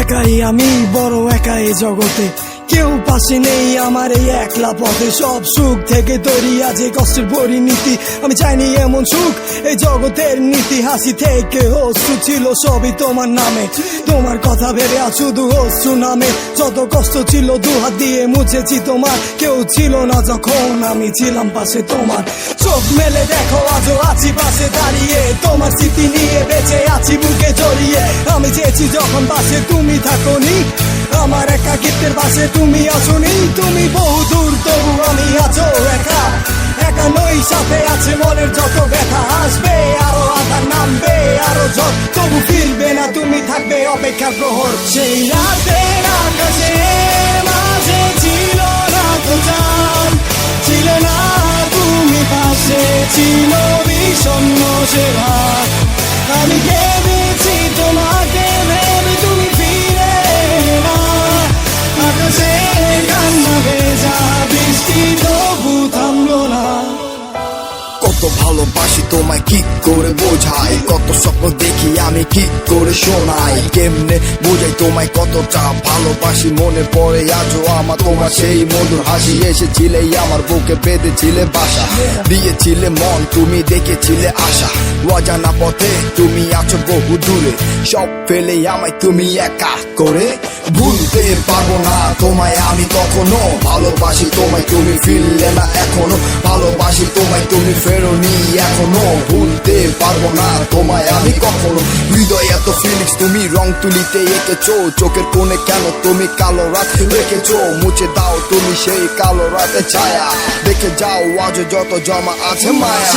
একাই আমি বড় একাই জগতে। কেউ পাশে নেই আমার এই একলা পথে। সব সুখ থেকে তৈরি আছে কষ্টের পরিণীতি। আমি চাইনি এমন সুখ, এই জগতের নীতি হাসি থেকে অশ্রু ছিল সবই তোমার নামে। তোমার কথা ভেবে আজ শুধু অশ্রু নামে। যত কষ্ট ছিল দু হাত দিয়ে মুছেছি তোমার। কেউ ছিল না যখন আমি ছিলাম পাশে তোমার। চোখ মেলে দেখো, আজও আছি পাশে দাঁড়িয়ে। তোমার স্মৃতি নিয়ে বেঁচে আছি বুকে জড়িয়ে। আমি চেয়েছি যখন পাশে তুমি থাকোনি আমার একাকিত্বের পাশে তুমি আসোনি, তুমি বহু দূর, তবু আমি আছো একা। একা নই, সাথে আছে মনের যত ব্যথা, আসবে, আরও আধার নামবে, আরও ঝড় তবু ফিরবে না, তুমি থাকবে অপেক্ষার প্রহর। সেই রাতের আকাশে মাঝে ছিল না তো চাঁদ, ছিল না তুমি পাশে, ছিল বিষণ্ণ সে ভাত আমি কত ভালোবাসি তোমায় কি করে বোঝাই কত স্বপ্ন দেখি আমি কি করে শোনাই? কেমনে বোঝাই তোমায় কতটা ভালোবাসি? মনে পড়ে আজও আমার তোমার সেই মধুর হাসি এসেছিলে, আমার বুকে বেঁধেছিলে বাসা। দিয়েছিলে মন, তুমি দেখেছিলে আশা। অজানা পথে তুমি আছো বহু দূরে। সব ফেলে আমায় তুমি একা করে। ভুলতে পারব না, তোমায় আমি কখনো ভালোবাসি, তোমায় তুমি ফিরলে না এখনও। তুমি ফেরোনি এখনও ভুলতে পারব না তোমায় আমি কখনো হৃদয় এত ফিলিংস তুমি রং তুলিতে এঁকেছো চোখের কোণে কেন তুমি কালো রাত রেখেছো মুছে দাও তুমি সেই কালো রাতে ছায়া দেখে যাও আজ যত জমা আছে মায়া